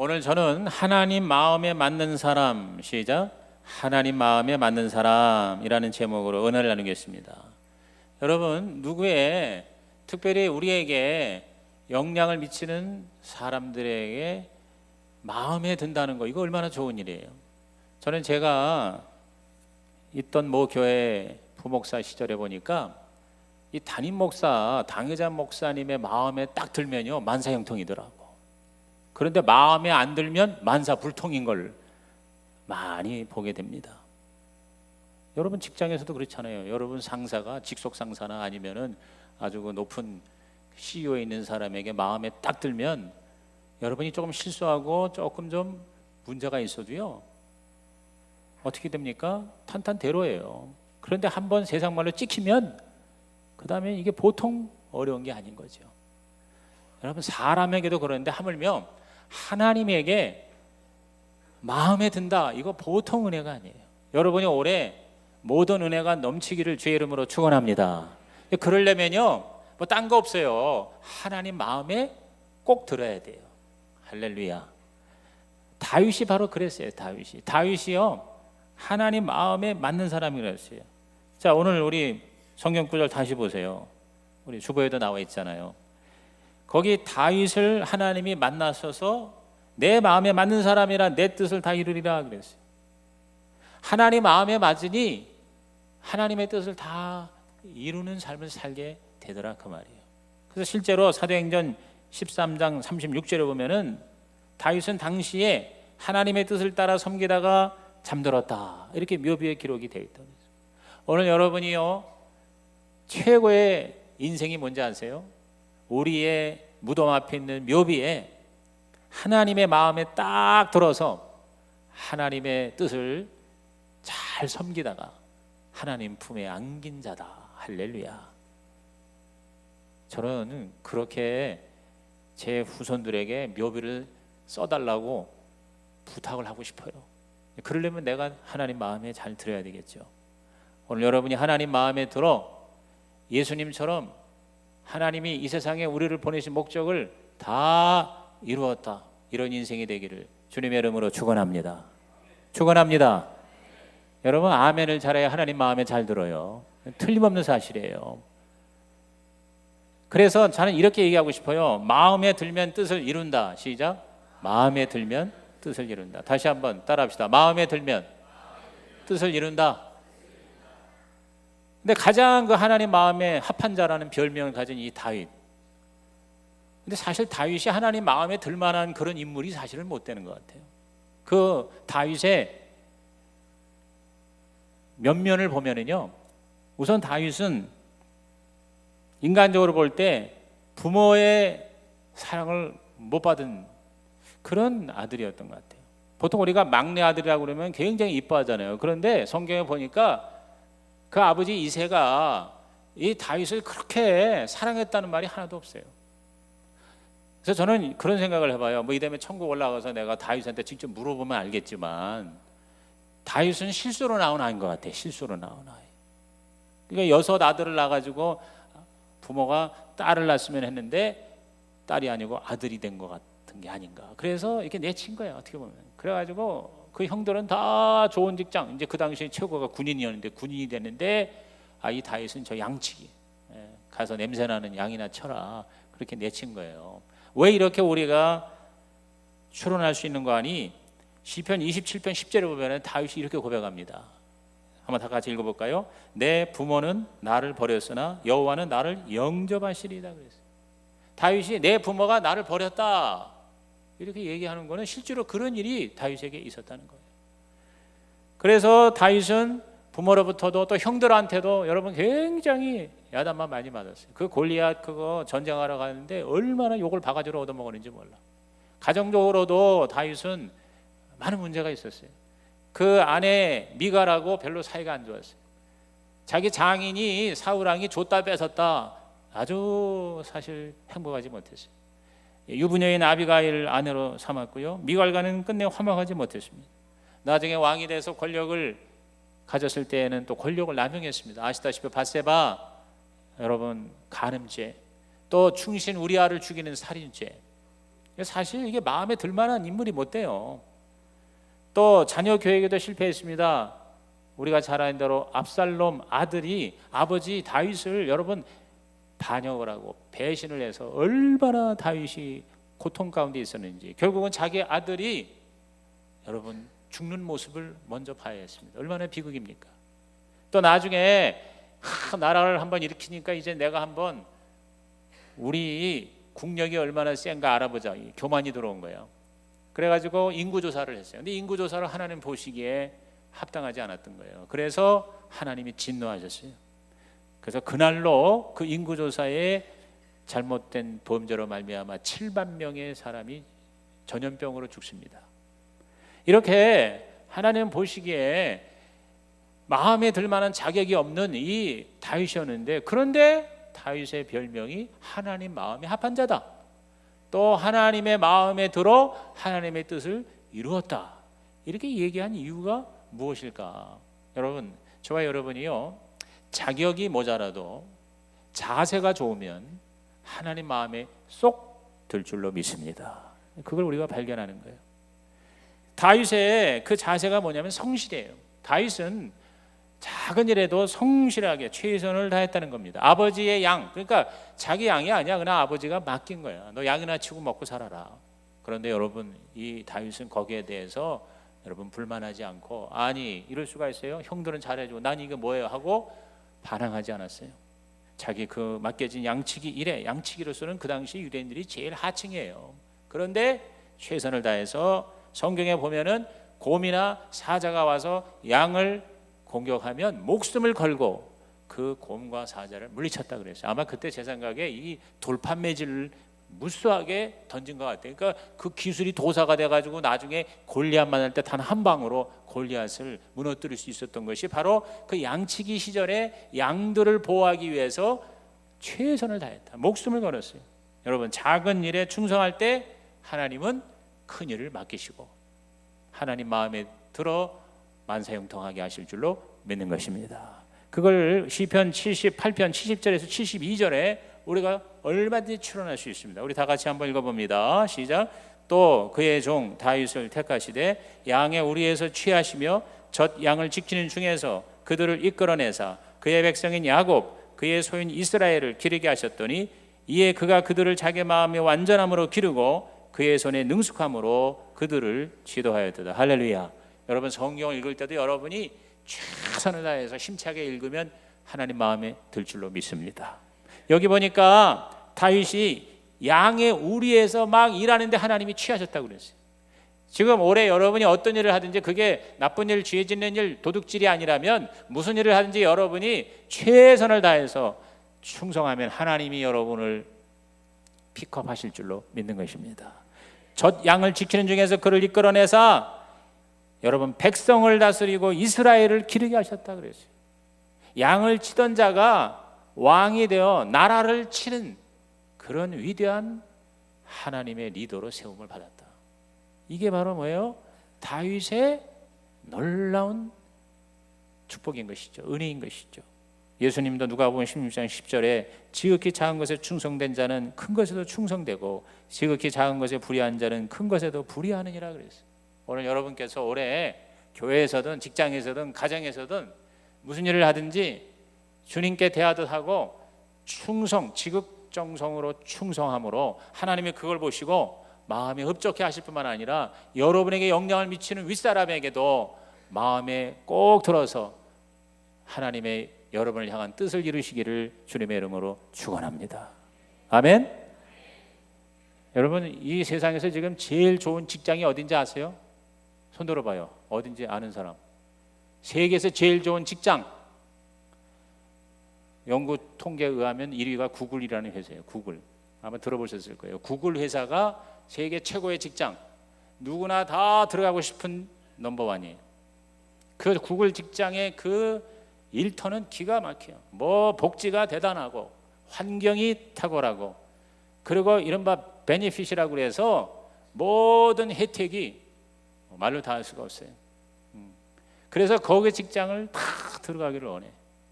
오늘 저는 하나님 마음에 맞는 사람 시작 하나님 마음에 맞는 사람이라는 제목으로 은혜를 나누겠습니다. 여러분 누구의 특별히 우리에게 영향을 미치는 사람들에게 마음에 든다는 거 이거 얼마나 좋은 일이에요. 저는 제가 있던 모 교회 부목사 시절에 보니까 이 담임 목사 당회자 목사님의 마음에 딱 들면요 만사형통이더라고. 그런데 마음에 안 들면 만사불통인 걸 많이 보게 됩니다. 여러분 직장에서도 그렇잖아요. 여러분 상사가 직속 상사나 아니면은 아주 그 높은 CEO에 있는 사람에게 마음에 딱 들면 여러분이 조금 실수하고 조금 좀 문제가 있어도요. 어떻게 됩니까? 탄탄대로예요. 그런데 한 번 세상 말로 찍히면 그 다음에 이게 보통 어려운 게 아닌 거죠. 여러분 사람에게도 그러는데 하물며 하나님에게 마음에 든다. 이거 보통 은혜가 아니에요. 여러분이 올해 모든 은혜가 넘치기를 주의 이름으로 축원합니다. 그러려면요, 뭐 딴 거 없어요. 하나님 마음에 꼭 들어야 돼요. 할렐루야. 다윗이 바로 그랬어요. 다윗이. 다윗이요, 하나님 마음에 맞는 사람이랬어요. 자, 오늘 우리 성경 구절 다시 보세요. 우리 주보에도 나와 있잖아요. 거기 다윗을 하나님이 만나셔서 내 마음에 맞는 사람이라 내 뜻을 다 이루리라 그랬어요. 하나님 마음에 맞으니 하나님의 뜻을 다 이루는 삶을 살게 되더라 그 말이에요. 그래서 실제로 사도행전 13장 36절에 보면은 다윗은 당시에 하나님의 뜻을 따라 섬기다가 잠들었다. 이렇게 묘비에 기록이 되어 있다. 오늘 여러분이요. 최고의 인생이 뭔지 아세요? 우리의 무덤 앞에 있는 묘비에 하나님의 마음에 딱 들어서 하나님의 뜻을 잘 섬기다가 하나님 품에 안긴 자다. 할렐루야. 저는 그렇게 제 후손들에게 묘비를 써달라고 부탁을 하고 싶어요. 그러려면 내가 하나님 마음에 잘 들어야 되겠죠. 오늘 여러분이 하나님 마음에 들어 예수님처럼 하나님이 이 세상에 우리를 보내신 목적을 다 이루었다. 이런 인생이 되기를 주님의 이름으로 축원합니다. 축원합니다. 여러분 아멘을 잘해야 하나님 마음에 잘 들어요. 틀림없는 사실이에요. 그래서 저는 이렇게 얘기하고 싶어요. 마음에 들면 뜻을 이룬다. 시작. 마음에 들면 뜻을 이룬다. 다시 한번 따라합시다. 마음에 들면 뜻을 이룬다. 근데 가장 그 하나님 마음에 합한 자라는 별명을 가진 이 다윗. 근데 사실 다윗이 하나님 마음에 들 만한 그런 인물이 사실은 못 되는 것 같아요. 그 다윗의 면면을 보면은요. 우선 다윗은 인간적으로 볼 때 부모의 사랑을 못 받은 그런 아들이었던 것 같아요. 보통 우리가 막내 아들이라고 그러면 굉장히 이뻐하잖아요. 그런데 성경에 보니까 그 아버지 이세가 이 다윗을 그렇게 사랑했다는 말이 하나도 없어요. 그래서 저는 그런 생각을 해봐요. 뭐 이다음에 천국 올라가서 내가 다윗한테 직접 물어보면 알겠지만 다윗은 실수로 나온 아이인 것 같아. 실수로 나온 아이. 그러니까 여섯 아들을 낳아가지고 부모가 딸을 낳았으면 했는데 딸이 아니고 아들이 된 것 같은 게 아닌가. 그래서 이렇게 내친 거예요. 어떻게 보면. 그래가지고 그 형들은 다 좋은 직장. 이제 그 당시에 최고가 군인이었는데 군인이 됐는데 아 이 다윗은 저 양치기 예, 가서 냄새 나는 양이나 쳐라. 그렇게 내친 거예요. 왜 이렇게 우리가 추론할 수 있는 거 아니? 시편 27편 10절에 보면은 다윗이 이렇게 고백합니다. 한번 다 같이 읽어볼까요? 내 부모는 나를 버렸으나 여호와는 나를 영접하시리다 그랬어요. 다윗이 내 부모가 나를 버렸다 이렇게 얘기하는 거는 실제로 그런 일이 다윗에게 있었다는 거예요. 그래서 다윗은 부모로부터도 또 형들한테도 여러분 굉장히 야단만 많이 맞았어요. 그 골리앗 그거 전쟁하러 가는데 얼마나 욕을 바가지로 얻어먹었는지 몰라. 가정적으로도 다윗은 많은 문제가 있었어요. 그 아내 미가라고 별로 사이가 안 좋았어요. 자기 장인이 사우랑이 줬다 뺏었다 아주 사실 행복하지 못했어요. 유부녀인 아비가일 아내로 삼았고요. 미갈과는 끝내 화목하지 못했습니다. 나중에 왕이 돼서 권력을 가졌을 때에는 또 권력을 남용했습니다. 아시다시피 바세바 여러분 간음죄 또 충신 우리아를 죽이는 살인죄 사실 이게 마음에 들 만한 인물이 못 돼요. 또 자녀 교육에도 실패했습니다. 우리가 잘 아는 대로 압살롬 아들이 아버지 다윗을 여러분 반역을 하고 배신을 해서 얼마나 다윗이 고통 가운데 있었는지 결국은 자기 아들이 여러분 죽는 모습을 먼저 봐야 했습니다. 얼마나 비극입니까? 또 나중에 하, 나라를 한번 일으키니까 이제 내가 한번 우리 국력이 얼마나 센가 알아보자. 이 교만이 들어온 거예요. 그래가지고 인구 조사를 했어요. 근데 인구 조사를 하나님 보시기에 합당하지 않았던 거예요. 그래서 하나님이 진노하셨어요. 그래서 그날로 그 인구 조사에 잘못된 범죄로 말미암아 7만 명의 사람이 전염병으로 죽습니다. 이렇게 하나님 보시기에 마음에 들 만한 자격이 없는 이 다윗이었는데 그런데 다윗의 별명이 하나님 마음에 합한 자다. 또 하나님의 마음에 들어 하나님의 뜻을 이루었다. 이렇게 얘기한 이유가 무엇일까? 여러분, 저와 여러분이요. 자격이 모자라도 자세가 좋으면 하나님 마음에 쏙 들 줄로 믿습니다. 그걸 우리가 발견하는 거예요. 다윗의 그 자세가 뭐냐면 성실해요. 다윗은 작은 일에도 성실하게 최선을 다했다는 겁니다. 아버지의 양, 그러니까 자기 양이 아니야. 그냥 아버지가 맡긴 거야. 너 양이나 치고 먹고 살아라. 그런데 여러분, 이 다윗은 거기에 대해서 여러분 불만하지 않고 아니 이럴 수가 있어요. 형들은 잘해주고 난 이게 뭐예요 하고 반항하지 않았어요. 자기 그 맡겨진 양치기 일에 양치기로서는 그 당시 유대인들이 제일 하층이에요. 그런데 최선을 다해서 성경에 보면은 곰이나 사자가 와서 양을 공격하면 목숨을 걸고 그 곰과 사자를 물리쳤다 그랬어요. 아마 그때 제 생각에 이 돌판 매질을 무수하게 던진 것 같아요. 그러니까 그 기술이 도사가 돼가지고 나중에 골리앗 만날 때 단 한 방으로 골리앗을 무너뜨릴 수 있었던 것이 바로 그 양치기 시절에 양들을 보호하기 위해서 최선을 다했다. 목숨을 걸었어요. 여러분 작은 일에 충성할 때 하나님은 큰 일을 맡기시고 하나님 마음에 들어 만사형통하게 하실 줄로 믿는 것입니다. 그걸 시편 78편 70절에서 72절에 우리가 얼마든지 추론할 수 있습니다. 우리 다 같이 한번 읽어봅니다. 시작. 또 그의 종 다윗을 택하시되 양의 우리에서 취하시며 젖 양을 지키는 중에서 그들을 이끌어내사 그의 백성인 야곱 그의 소인 이스라엘을 기르게 하셨더니 이에 그가 그들을 자기 마음의 완전함으로 기르고 그의 손에 능숙함으로 그들을 지도하였다. 할렐루야. 여러분 성경을 읽을 때도 여러분이 최선을 다해서 힘차게 읽으면 하나님 마음에 들 줄로 믿습니다. 여기 보니까 다윗이 양의 우리에서 막 일하는데 하나님이 취하셨다고 그랬어요. 지금 올해 여러분이 어떤 일을 하든지 그게 나쁜 일, 죄 짓는 일, 도둑질이 아니라면 무슨 일을 하든지 여러분이 최선을 다해서 충성하면 하나님이 여러분을 픽업하실 줄로 믿는 것입니다. 젖 양을 지키는 중에서 그를 이끌어내사 여러분 백성을 다스리고 이스라엘을 기르게 하셨다 그랬어요. 양을 치던 자가 왕이 되어 나라를 치는 그런 위대한 하나님의 리더로 세움을 받았다. 이게 바로 뭐예요? 다윗의 놀라운 축복인 것이죠. 은혜인 것이죠. 예수님도 누가복음 16장 10절에 지극히 작은 것에 충성된 자는 큰 것에도 충성되고 지극히 작은 것에 불의한 자는 큰 것에도 불의하느니라 그랬어요. 오늘 여러분께서 올해 교회에서든 직장에서든 가정에서든 무슨 일을 하든지 주님께 대하듯 하고 충성, 지극정성으로 충성함으로 하나님이 그걸 보시고 마음에 흡족해 하실 뿐만 아니라 여러분에게 영향을 미치는 윗사람에게도 마음에 꼭 들어서 하나님의 여러분을 향한 뜻을 이루시기를 주님의 이름으로 축원합니다. 아멘. 여러분 이 세상에서 지금 제일 좋은 직장이 어딘지 아세요? 손 들어봐요. 어딘지 아는 사람. 세계에서 제일 좋은 직장. 연구 통계에 의하면 1위가 구글이라는 회사예요. 구글. 아마 들어보셨을 거예요. 구글 회사가 세계 최고의 직장. 누구나 다 들어가고 싶은 넘버원이에요. 그 구글 직장의 그 일터는 기가 막혀요. 뭐 복지가 대단하고 환경이 탁월하고 그리고 이른바 베네핏이라고 그래서 모든 혜택이 말로 다 할 수가 없어요. 음. 그래서 거기 직장을 다 들어가기를 원해.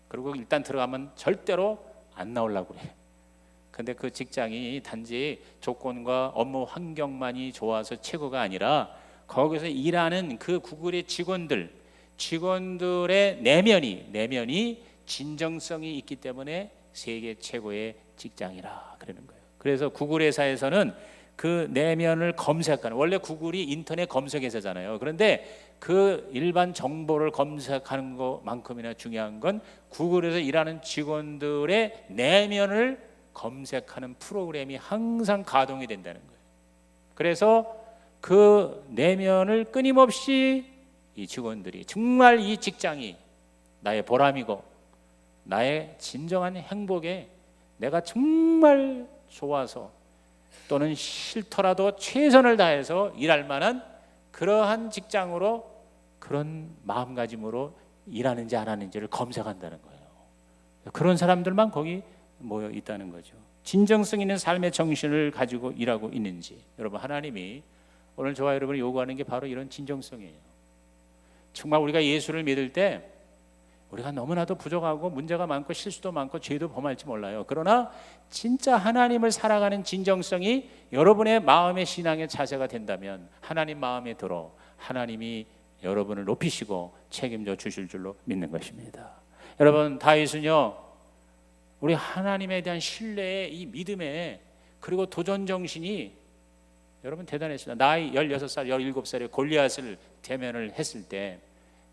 그리고 일단 들어가면 절대로 안 나오려고 그래. 근데 그 직장이 단지 조건과 업무 환경만이 좋아서 최고가 아니라 거기서 일하는 그 구글의 직원들, 직원들의 내면이 내면이 진정성이 있기 때문에 세계 최고의 직장이라 그러는 거예요. 그래서 구글 회사에서는 그 내면을 검색하는 원래 구글이 인터넷 검색 회사잖아요. 그런데 그 일반 정보를 검색하는 것만큼이나 중요한 건 구글에서 일하는 직원들의 내면을 검색하는 프로그램이 항상 가동이 된다는 거예요. 그래서 그 내면을 끊임없이 이 직원들이 정말 이 직장이 나의 보람이고 나의 진정한 행복에 내가 정말 좋아서 또는 싫더라도 최선을 다해서 일할 만한 그러한 직장으로 그런 마음가짐으로 일하는지 안 하는지를 검색한다는 거예요. 그런 사람들만 거기 모여 있다는 거죠. 진정성 있는 삶의 정신을 가지고 일하고 있는지 여러분 하나님이 오늘 저와 여러분이 요구하는 게 바로 이런 진정성이에요. 정말 우리가 예수를 믿을 때 우리가 너무나도 부족하고 문제가 많고 실수도 많고 죄도 범할지 몰라요. 그러나 진짜 하나님을 살아가는 진정성이 여러분의 마음의 신앙의 자세가 된다면 하나님 마음에 들어 하나님이 여러분을 높이시고 책임져 주실 줄로 믿는 것입니다. 여러분 다윗은요 우리 하나님에 대한 신뢰의 이 믿음에 그리고 도전 정신이 여러분 대단했습니다. 나이 16살, 17살에 골리앗을 대면을 했을 때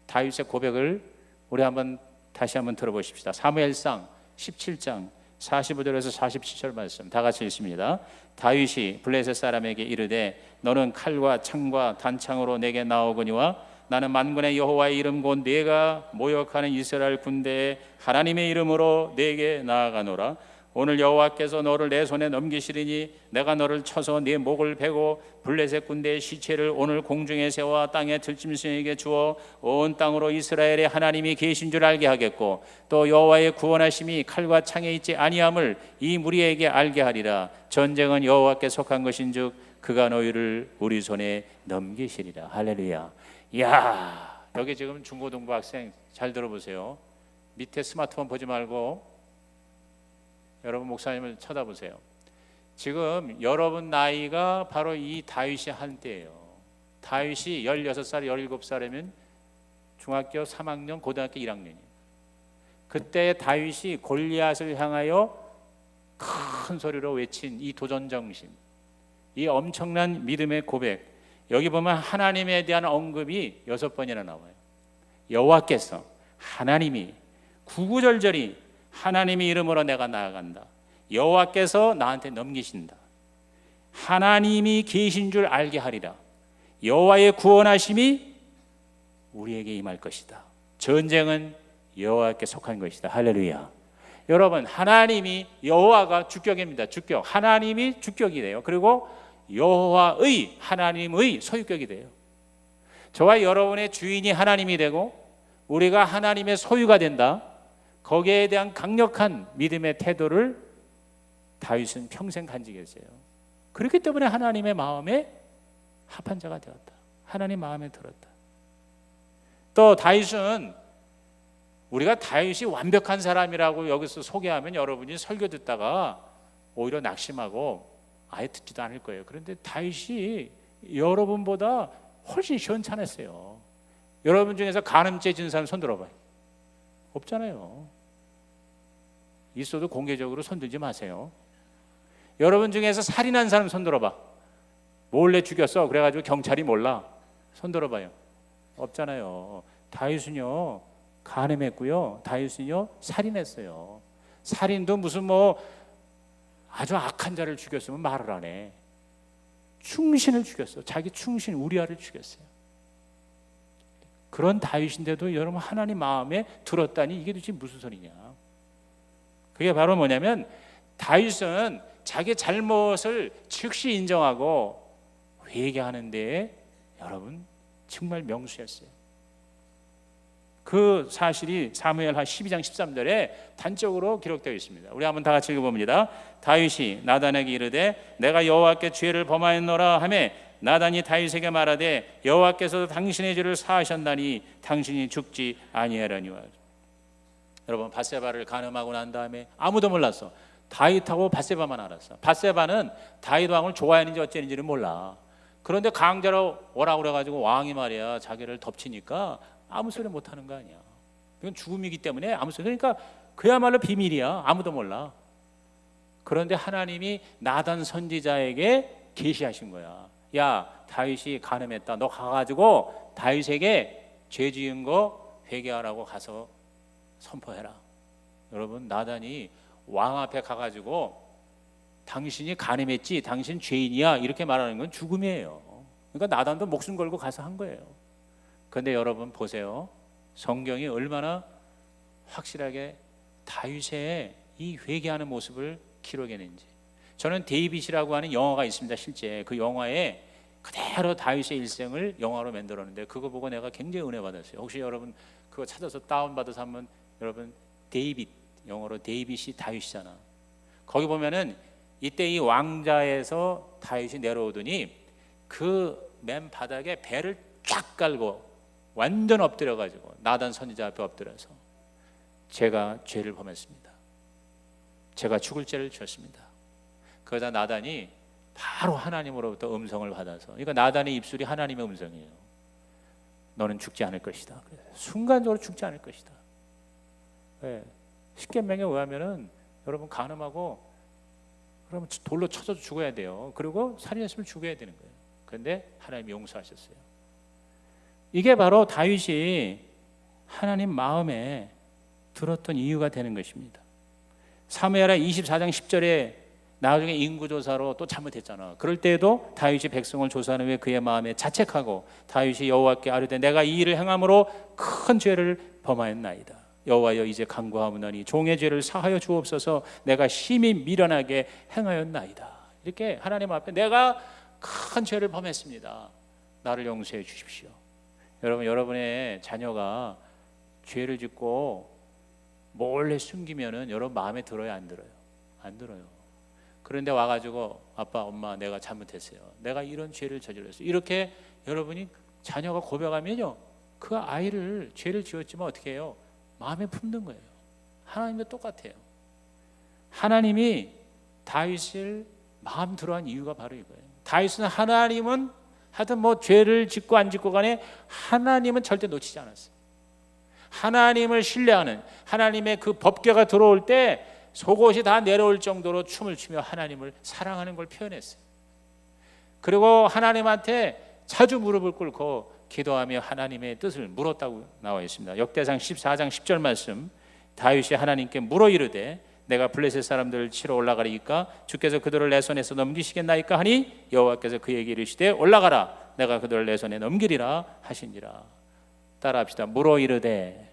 다윗의 고백을 우리 한번 다시 한번 들어보십시다. 사무엘상 17장 45절에서 47절 말씀 다 같이 읽습니다. 다윗이 블레셋 사람에게 이르되 너는 칼과 창과 단창으로 내게 나오거니와 나는 만군의 여호와의 이름 곧 내가 모욕하는 이스라엘 군대의 하나님의 이름으로 내게 나아가노라. 오늘 여호와께서 너를 내 손에 넘기시리니 내가 너를 쳐서 네 목을 베고 블레셋 군대의 시체를 오늘 공중에 세워 땅에 들짐승에게 주어 온 땅으로 이스라엘의 하나님이 계신 줄 알게 하겠고 또 여호와의 구원하심이 칼과 창에 있지 아니함을 이 무리에게 알게 하리라. 전쟁은 여호와께 속한 것인즉 그가 너희를 우리 손에 넘기시리라. 할렐루야. 이야 여기 지금 중고등부 학생 잘 들어보세요. 밑에 스마트폰 보지 말고 여러분 목사님을 쳐다보세요. 지금 여러분 나이가 바로 이 다윗이 한 때예요. 다윗이 16살, 17살이면 중학교 3학년, 고등학교 1학년이에요. 그때 다윗이 골리앗을 향하여 큰 소리로 외친 이 도전 정신, 이 엄청난 믿음의 고백. 여기 보면 하나님에 대한 언급이 여섯 번이나 나와요. 여호와께서 하나님이 구구절절히 하나님의 이름으로 내가 나아간다. 여호와께서 나한테 넘기신다. 하나님이 계신 줄 알게 하리라. 여호와의 구원하심이 우리에게 임할 것이다. 전쟁은 여호와께 속한 것이다. 할렐루야. 여러분, 하나님이 여호와가 주격입니다. 주격. 하나님이 주격이 돼요. 그리고 여호와의 하나님의 소유격이 돼요. 저와 여러분의 주인이 하나님이 되고 우리가 하나님의 소유가 된다. 거기에 대한 강력한 믿음의 태도를 다윗은 평생 간직했어요. 그렇기 때문에 하나님의 마음에 합한 자가 되었다. 하나님 마음에 들었다. 또 다윗은 우리가 다윗이 완벽한 사람이라고 여기서 소개하면 여러분이 설교 듣다가 오히려 낙심하고 아예 듣지도 않을 거예요. 그런데 다윗이 여러분보다 훨씬 시원찮았어요. 여러분 중에서 간음죄 진 사람 손 들어봐요. 없잖아요. 있어도 공개적으로 손들지 마세요. 여러분 중에서 살인한 사람 손들어봐. 몰래 죽였어. 그래가지고 경찰이 몰라. 손들어봐요. 없잖아요. 다윗은요 간음했고요. 다윗은요 살인했어요. 살인도 무슨 뭐 아주 악한 자를 죽였으면 말을 안 해. 충신을 죽였어. 자기 충신 우리아를 죽였어요. 그런 다윗인데도 여러분 하나님 마음에 들었다니 이게 도대체 무슨 소리냐? 그게 바로 뭐냐면 다윗은 자기 잘못을 즉시 인정하고 회개하는데 여러분 정말 명수였어요. 그 사실이 사무엘하 12장 13절에 단적으로 기록되어 있습니다. 우리 한번 다 같이 읽어봅니다. 다윗이 나단에게 이르되 내가 여호와께 죄를 범하였노라 하매 나단이 다윗에게 말하되 여호와께서 당신의 죄를 사하셨나니 당신이 죽지 아니하려니와 여러분 바세바를 간음하고 난 다음에 아무도 몰랐어. 다윗하고 바세바만 알았어. 바세바는 다윗 왕을 좋아했는지 어쨌는지는 몰라. 그런데 강자로 오라 그래가지고 왕이 말이야 자기를 덮치니까 아무 소리 못 하는 거 아니야. 이건 죽음이기 때문에 아무 소리 그러니까 그야말로 비밀이야. 아무도 몰라. 그런데 하나님이 나단 선지자에게 계시하신 거야. 야 다윗이 간음했다. 너 가가지고 다윗에게 죄 지은 거 회개하라고 가서 선포해라. 여러분 나단이 왕 앞에 가가지고 당신이 간음했지, 당신 죄인이야 이렇게 말하는 건 죽음이에요. 그러니까 나단도 목숨 걸고 가서 한 거예요. 그런데 여러분 보세요. 성경이 얼마나 확실하게 다윗의 이 회개하는 모습을 기록해낸지. 저는 데이빗이라고 하는 영화가 있습니다. 실제 그 영화에 그대로 다윗의 일생을 영화로 만들었는데 그거 보고 내가 굉장히 은혜 받았어요. 혹시 여러분 그거 찾아서 다운 받아서 한번 여러분 데이빗 영어로 데이빗이 다윗이잖아. 거기 보면은 이때 이 왕자에서 다윗이 내려오더니 그 맨 바닥에 배를 쫙 깔고 완전 엎드려 가지고 나단 선지자 앞에 엎드려서 제가 죄를 범했습니다. 제가 죽을 죄를 지었습니다. 그러다 나단이 바로 하나님으로부터 음성을 받아서 그러니까 나단의 입술이 하나님의 음성이에요. 너는 죽지 않을 것이다. 순간적으로 죽지 않을 것이다. 네. 십계명에 의하면은 여러분 간음하고 그러면 돌로 쳐서 죽어야 돼요. 그리고 살인했으면 죽어야 되는 거예요. 그런데 하나님이 용서하셨어요. 이게 바로 다윗이 하나님 마음에 들었던 이유가 되는 것입니다. 사무엘하 24장 10절에 나중에 인구 조사로 또 잘못했잖아. 그럴 때에도 다윗이 백성을 조사하는 후에 그의 마음에 자책하고 다윗이 여호와께 아뢰되 내가 이 일을 행함으로 큰 죄를 범하였나이다. 여호와여 이제 간구하오나니 종의 죄를 사하여 주옵소서 내가 심히 미련하게 행하였나이다. 이렇게 하나님 앞에 내가 큰 죄를 범했습니다. 나를 용서해 주십시오. 여러분 여러분의 자녀가 죄를 짓고 몰래 숨기면은 여러분 마음에 들어요 안 들어요? 안 들어요. 그런데 와가지고 아빠 엄마 내가 잘못했어요. 내가 이런 죄를 저질렀어요. 이렇게 여러분이 자녀가 고백하면요 그 아이를 죄를 지었지만 어떻게 해요? 마음에 품는 거예요. 하나님도 똑같아요. 하나님이 다윗을 마음 들어한 이유가 바로 이거예요. 다윗은 하나님은 하여튼 뭐 죄를 짓고 안 짓고 간에 하나님은 절대 놓치지 않았어요. 하나님을 신뢰하는 하나님의 그 법궤가 들어올 때 속옷이 다 내려올 정도로 춤을 추며 하나님을 사랑하는 걸 표현했어요. 그리고 하나님한테 자주 무릎을 꿇고 기도하며 하나님의 뜻을 물었다고 나와 있습니다. 역대상 14장 10절 말씀. 다윗이 하나님께 물어 이르되 내가 블레셋 사람들을 치러 올라가리이까? 주께서 그들을 내 손에서 넘기시겠나이까? 하니 여호와께서 그에게 이르시되 올라가라. 내가 그들을 내 손에 넘기리라 하시니라. 따라합시다. 물어 이르되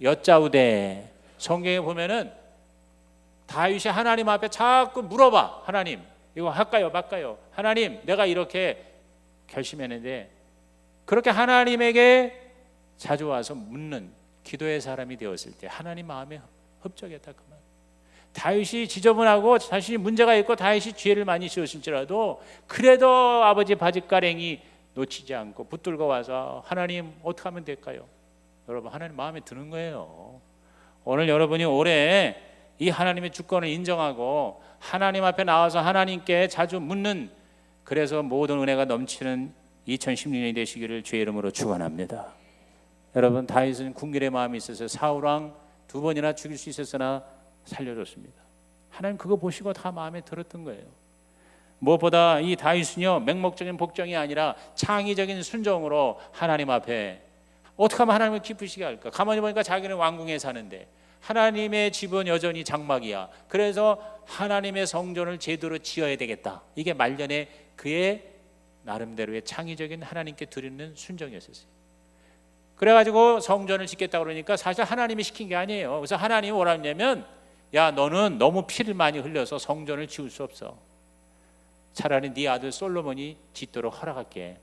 여짜우되. 성경에 보면은 다윗이 하나님 앞에 자꾸 물어봐 하나님 이거 할까요 말까요 하나님 내가 이렇게 결심했는데 그렇게 하나님에게 자주 와서 묻는 기도의 사람이 되었을 때 하나님 마음에 흡족했다 그만. 다윗이 지저분하고 자신이 문제가 있고 다윗이 죄를 많이 지었을지라도 그래도 아버지 바짓가랭이 놓치지 않고 붙들고 와서 하나님 어떻게 하면 될까요? 여러분 하나님 마음에 드는 거예요. 오늘 여러분이 올해 이 하나님의 주권을 인정하고 하나님 앞에 나와서 하나님께 자주 묻는 그래서 모든 은혜가 넘치는 2016년이 되시기를 주의 이름으로 축원합니다. 여러분 다윗은 궁결의 마음이 있어서 사울 왕두 번이나 죽일 수 있었으나 살려줬습니다. 하나님 그거 보시고 다 마음에 들었던 거예요. 무엇보다 이 다윗은요 맹목적인 복종이 아니라 창의적인 순종으로 하나님 앞에 어떻게 하면 하나님을 기쁘시게 할까? 가만히 보니까 자기는 왕궁에 사는데 하나님의 집은 여전히 장막이야. 그래서 하나님의 성전을 제대로 지어야 되겠다. 이게 말년에 그의 나름대로의 창의적인 하나님께 드리는 순종이었어요. 그래가지고 성전을 짓겠다 그러니까 사실 하나님이 시킨 게 아니에요. 그래서 하나님이 뭐라냐면 야 너는 너무 피를 많이 흘려서 성전을 지을 수 없어. 차라리 네 아들 솔로몬이 짓도록 허락할게.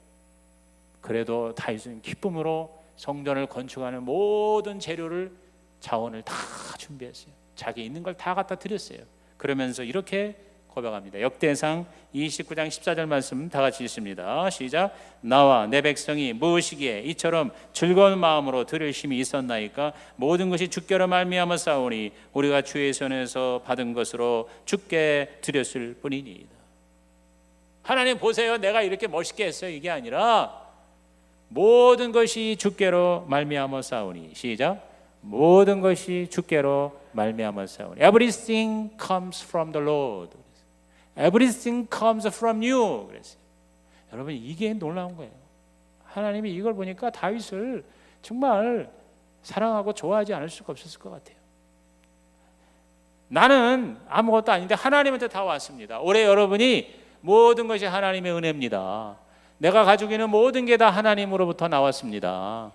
그래도 다윗은 기쁨으로 성전을 건축하는 모든 재료를 자원을 다 준비했어요. 자기 있는 걸 다 갖다 드렸어요. 그러면서 이렇게 고백합니다. 역대상 29장 14절 말씀 다 같이 읽습니다. 시작. 나와 내 백성이 무엇이기에 이처럼 즐거운 마음으로 들을 힘이 있었나이까 모든 것이 주께로 말미암아 싸우니 우리가 주의 손에서 받은 것으로 주께 드렸을 뿐이니이다. 하나님 보세요. 내가 이렇게 멋있게 했어요. 이게 아니라 모든 것이 주께로 말미암아 싸우니 시작. 모든 것이 주께로 말미암아 싸우니 everything comes from the Lord. everything comes from you. 그랬어요. 여러분 이게 놀라운 거예요. 하나님이 이걸 보니까 다윗을 정말 사랑하고 좋아하지 않을 수가 없었을 것 같아요. 나는 아무것도 아닌데 하나님한테 다 왔습니다. 올해 여러분이 모든 것이 하나님의 은혜입니다. 내가 가지고 있는 모든 게 다 하나님으로부터 나왔습니다.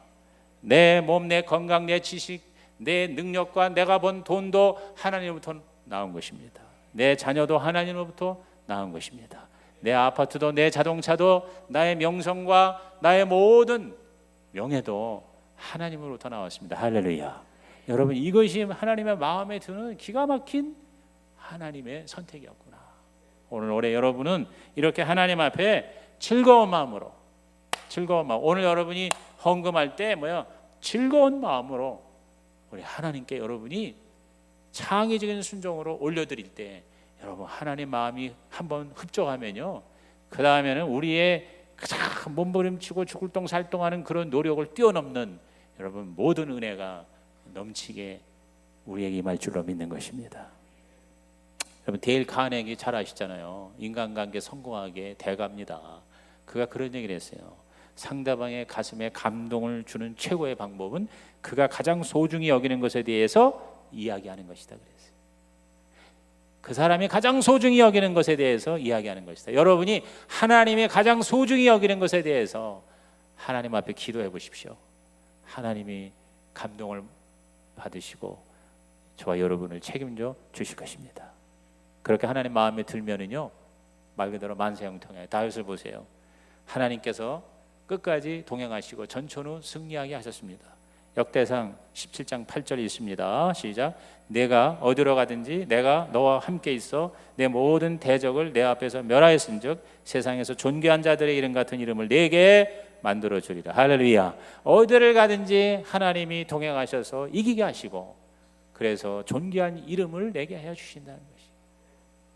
내 몸, 내 건강, 내 지식, 내 능력과 내가 번 돈도 하나님으로부터 나온 것입니다. 내 자녀도 하나님으로부터 나온 것입니다. 내 아파트도 내 자동차도 나의 명성과 나의 모든 명예도 하나님으로부터 나왔습니다. 할렐루야. 여러분 이것이 하나님의 마음에 드는 기가 막힌 하나님의 선택이었구나. 오늘 올해 여러분은 이렇게 하나님 앞에 즐거운 마음으로 즐거운 마음 오늘 여러분이 헌금할 때 뭐야 즐거운 마음으로 우리 하나님께 여러분이 창의적인 순종으로 올려드릴 때 여러분 하나님 마음이 한번 흡족하면요 그 다음에는 우리의 가장 몸부림치고 죽을 똥 살똥하는 그런 노력을 뛰어넘는 여러분 모든 은혜가 넘치게 우리에게 임할 줄로 믿는 것입니다. 여러분 데일 카네기 잘 아시잖아요. 인간관계 성공하게 대가입니다. 그가 그런 얘기를 했어요. 상대방의 가슴에 감동을 주는 최고의 방법은 그가 가장 소중히 여기는 것에 대해서 이야기하는 것이다 그랬어요. 그 사람이 가장 소중히 여기는 것에 대해서 이야기하는 것이다. 여러분이 하나님의 가장 소중히 여기는 것에 대해서 하나님 앞에 기도해 보십시오. 하나님이 감동을 받으시고 저와 여러분을 책임져 주실 것입니다. 그렇게 하나님 마음에 들면은요 말 그대로 만세 형통해 다윗을 보세요. 하나님께서 끝까지 동행하시고 전천후 승리하게 하셨습니다. 역대상 17장 8절이 있습니다. 시작. 내가 어디로 가든지 내가 너와 함께 있어 내 모든 대적을 내 앞에서 멸하였은즉 세상에서 존귀한 자들의 이름 같은 이름을 내게 만들어 주리라. 할렐루야. 어디를 가든지 하나님이 동행하셔서 이기게 하시고 그래서 존귀한 이름을 내게 해 주신다는 것이.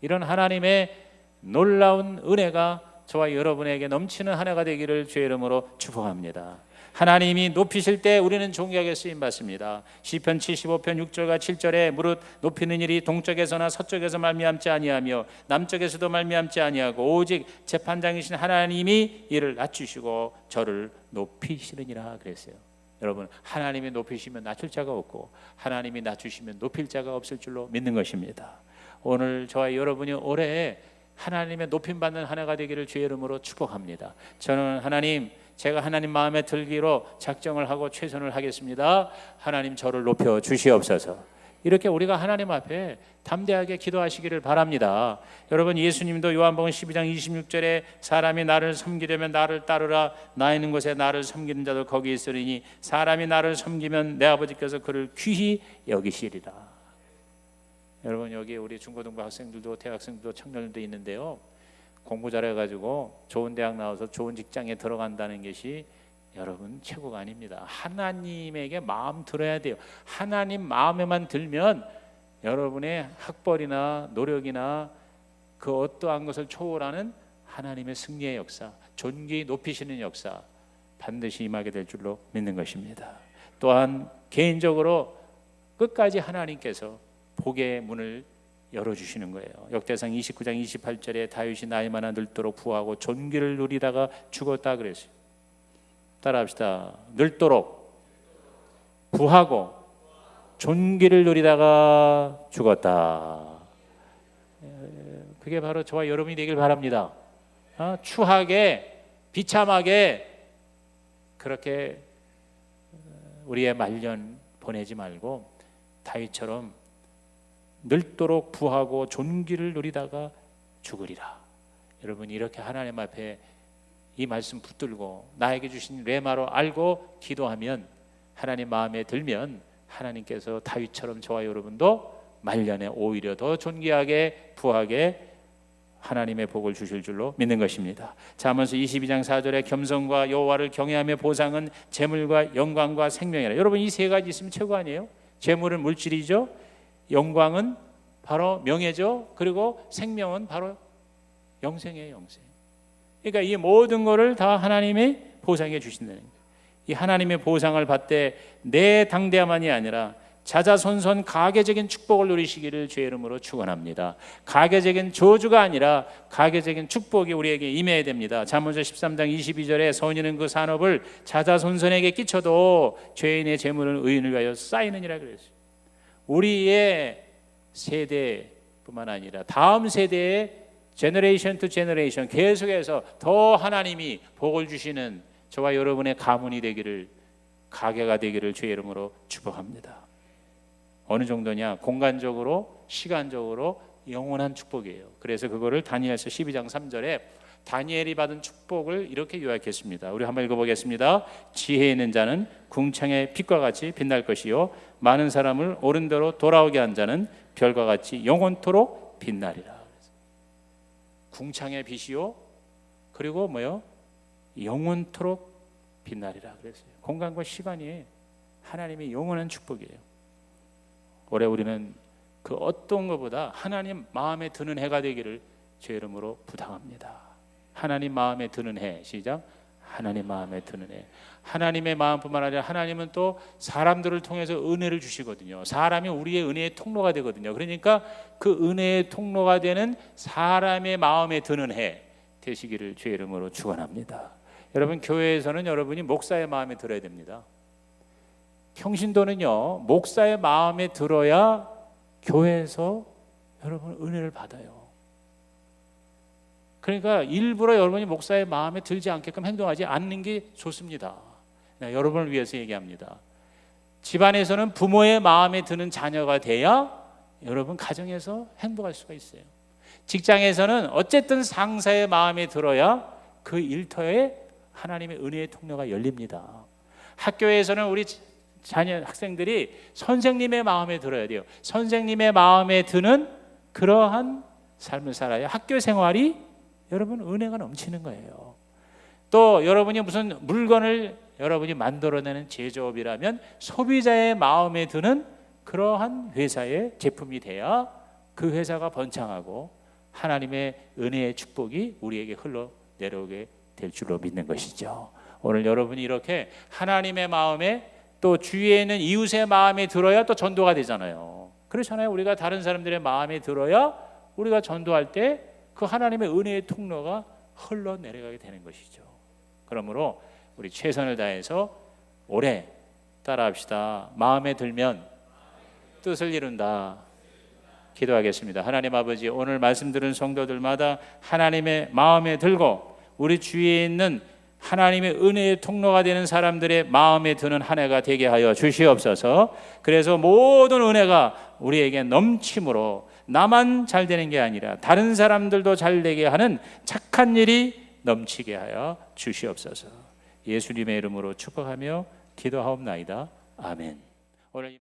이런 하나님의 놀라운 은혜가 저와 여러분에게 넘치는 한 해가 되기를 주의 이름으로 축복합니다. 하나님이 높이실 때 우리는 존귀하게 쓰임 받습니다. 시편 75편 6절과 7절에 무릇 높이는 일이 동쪽에서나 서쪽에서 말미암지 아니하며 남쪽에서도 말미암지 아니하고 오직 재판장이신 하나님이 이를 낮추시고 저를 높이시느니라 그랬어요. 여러분 하나님이 높이시면 낮출 자가 없고 하나님이 낮추시면 높일 자가 없을 줄로 믿는 것입니다. 오늘 저와 여러분이 올해 하나님의 높임 받는 한 해가 되기를 주의 이름으로 축복합니다. 저는 하나님 제가 하나님 마음에 들기로 작정을 하고 최선을 하겠습니다. 하나님 저를 높여 주시옵소서. 이렇게 우리가 하나님 앞에 담대하게 기도하시기를 바랍니다. 여러분 예수님도 요한복음 12장 26절에 사람이 나를 섬기려면 나를 따르라 나 있는 곳에 나를 섬기는 자도 거기 있으리니 사람이 나를 섬기면 내 아버지께서 그를 귀히 여기시리라. 여러분 여기 우리 중고등부 학생들도 대학생들도 청년들도 있는데요. 공부 잘해가지고 좋은 대학 나와서 좋은 직장에 들어간다는 것이 여러분 최고가 아닙니다. 하나님에게 마음 들어야 돼요. 하나님 마음에만 들면 여러분의 학벌이나 노력이나 그 어떠한 것을 초월하는 하나님의 승리의 역사, 존귀 높이시는 역사 반드시 임하게 될 줄로 믿는 것입니다. 또한 개인적으로 끝까지 하나님께서 복의 문을 열어주시는 거예요. 역대상 29장 28절에 다윗이 나이 많아 늙도록 부하고 존귀를 누리다가 죽었다 그랬어요. 따라합시다. 늙도록 부하고 존귀를 누리다가 죽었다. 그게 바로 저와 여러분이 되길 바랍니다. 어? 추하게 비참하게 그렇게 우리의 말년 보내지 말고 다윗처럼 늙도록 부하고 존귀를 누리다가 죽으리라. 여러분 이렇게 하나님 앞에 이 말씀 붙들고 나에게 주신 레마로 알고 기도하면 하나님 마음에 들면 하나님께서 다윗처럼 저와 여러분도 말년에 오히려 더 존귀하게 부하게 하나님의 복을 주실 줄로 믿는 것입니다. 잠언서 22장 4절에 겸손과 여호와를 경외하며 보상은 재물과 영광과 생명이라. 여러분 이 세 가지 있으면 최고 아니에요? 재물은 물질이죠. 영광은 바로 명예죠. 그리고 생명은 바로 영생이에요, 영생. 그러니까 이 모든 것을 다 하나님이 보상해 주신다는 거예요. 이 하나님의 보상을 받되 내 당대만이 아니라 자자손손 가계적인 축복을 누리시기를 주의 이름으로 축원합니다. 가계적인 저주가 아니라 가계적인 축복이 우리에게 임해야 됩니다. 잠언서 13장 22절에 선인은 그 산업을 자자손손에게 끼쳐도 죄인의 재물은 의인을 위하여 쌓이느니라 그랬어요. 우리의 세대뿐만 아니라 다음 세대의 제너레이션 투 제너레이션 계속해서 더 하나님이 복을 주시는 저와 여러분의 가문이 되기를 가게가 되기를 주의 이름으로 축복합니다. 어느 정도냐? 공간적으로, 시간적으로 영원한 축복이에요. 그래서 그거를 다니엘서 12장 3절에 다니엘이 받은 축복을 이렇게 요약했습니다. 우리 한번 읽어보겠습니다. 지혜 있는 자는 궁창의 빛과 같이 빛날 것이요 많은 사람을 옳은 대로 돌아오게 한 자는 별과 같이 영원토록 빛나리라. 궁창의 빛이요 그리고 뭐요 영원토록 빛나리라 그랬어요. 공간과 시간이 하나님의 영원한 축복이에요. 올해 우리는 그 어떤 것보다 하나님 마음에 드는 해가 되기를 제 이름으로 부탁합니다. 하나님 마음에 드는 해 시작. 하나님 마음에 드는 해. 하나님의 마음뿐만 아니라 하나님은 또 사람들을 통해서 은혜를 주시거든요. 사람이 우리의 은혜의 통로가 되거든요. 그러니까 그 은혜의 통로가 되는 사람의 마음에 드는 해 되시기를 주의 이름으로 축원합니다. 여러분 교회에서는 여러분이 목사의 마음에 들어야 됩니다. 평신도는요 목사의 마음에 들어야 교회에서 여러분 은혜를 받아요. 그러니까 일부러 여러분이 목사의 마음에 들지 않게끔 행동하지 않는 게 좋습니다. 네, 여러분을 위해서 얘기합니다. 집안에서는 부모의 마음에 드는 자녀가 돼야 여러분 가정에서 행복할 수가 있어요. 직장에서는 어쨌든 상사의 마음에 들어야 그 일터에 하나님의 은혜의 통로가 열립니다. 학교에서는 우리 자녀 학생들이 선생님의 마음에 들어야 돼요. 선생님의 마음에 드는 그러한 삶을 살아야 학교 생활이 여러분 은혜가 넘치는 거예요. 또 여러분이 무슨 물건을 여러분이 만들어내는 제조업이라면 소비자의 마음에 드는 그러한 회사의 제품이 돼야 그 회사가 번창하고 하나님의 은혜의 축복이 우리에게 흘러 내려오게 될 줄로 믿는 것이죠. 오늘 여러분이 이렇게 하나님의 마음에 또 주위에 있는 이웃의 마음에 들어야 또 전도가 되잖아요. 그렇잖아요. 우리가 다른 사람들의 마음에 들어야 우리가 전도할 때 그 하나님의 은혜의 통로가 흘러 내려가게 되는 것이죠. 그러므로 우리 최선을 다해서 오래 따라합시다. 마음에 들면 뜻을 이룬다. 기도하겠습니다. 하나님 아버지 오늘 말씀 들은 성도들마다 하나님의 마음에 들고 우리 주위에 있는 하나님의 은혜의 통로가 되는 사람들의 마음에 드는 한 해가 되게 하여 주시옵소서. 그래서 모든 은혜가 우리에게 넘침으로 나만 잘 되는 게 아니라 다른 사람들도 잘 되게 하는 착한 일이 넘치게 하여 주시옵소서. 예수님의 이름으로 축복하며 기도하옵나이다. 아멘. 오늘